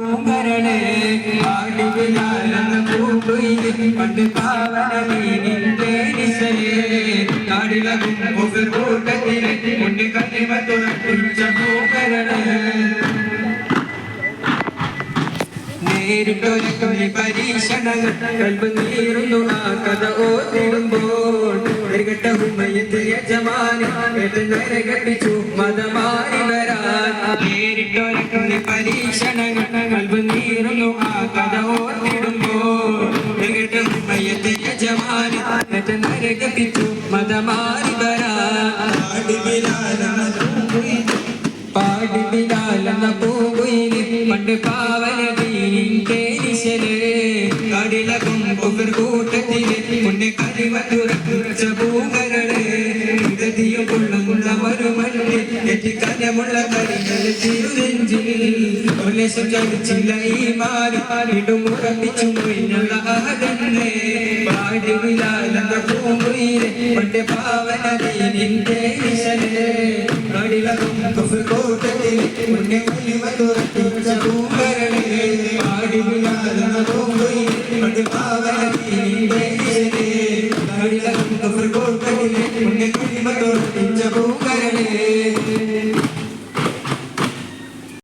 പൂങ്കരണേ ആടിവിലാലെന്ന പൂങ്കുയിൽ പണ്ട് പാവന നീനിന്റെ നിശലേ കാടിലകും ഒഫർ കൂട്ടത്തിലെ മുണ്ട് കണ്ണിമ തുറപ്പിച്ച പൂങ്കരണേ നേരിട്ടൊരു പരീക്ഷണങ്ങൾ കൽബ് നീറുന്നു ആ കഥ ഓർത്തിടുമ്പോൾ. നെരുകെട്ട ഉമ്മയത്തിൽ യജമാനി കേട്ട് നരകട്ടിച്ചു മതമാറി വരാൻ. നേരിട്ടൊരു പരീക്ഷണങ്ങൾ കൂട്ടത്തിൽ മുന്നേ കരിമ തുറച്ച പൂങ്കരട് മറുമണ്ണ് എത്തിക്കനമുള്ള കരികൾ തിരുനെഞ്ചിൽ ഉല്ലേശം ചലിച്ചില്ല ഈ മാറി ഇടും ഉറപ്പിച്ചു മൊയ്ഞ്ഞുള്ള ആദന്നെ പാടി ബിലാലെന്ന പൂങ്കുയിൽ പണ്ട് പാവന കടിലകും കുഫർ കൂട്ടത്തിൽ മുന്നേ കരിമ തുറച്ച പൂങ്കരട് പാടി ബിലാലെന്ന പൂങ്കുയിൽ പണ്ട് പാവന തേനിശൽ അടിലകും കുഫർ നിന്നെ കുരുമ തോൽപ്പിച്ച പൂങ്കരനെ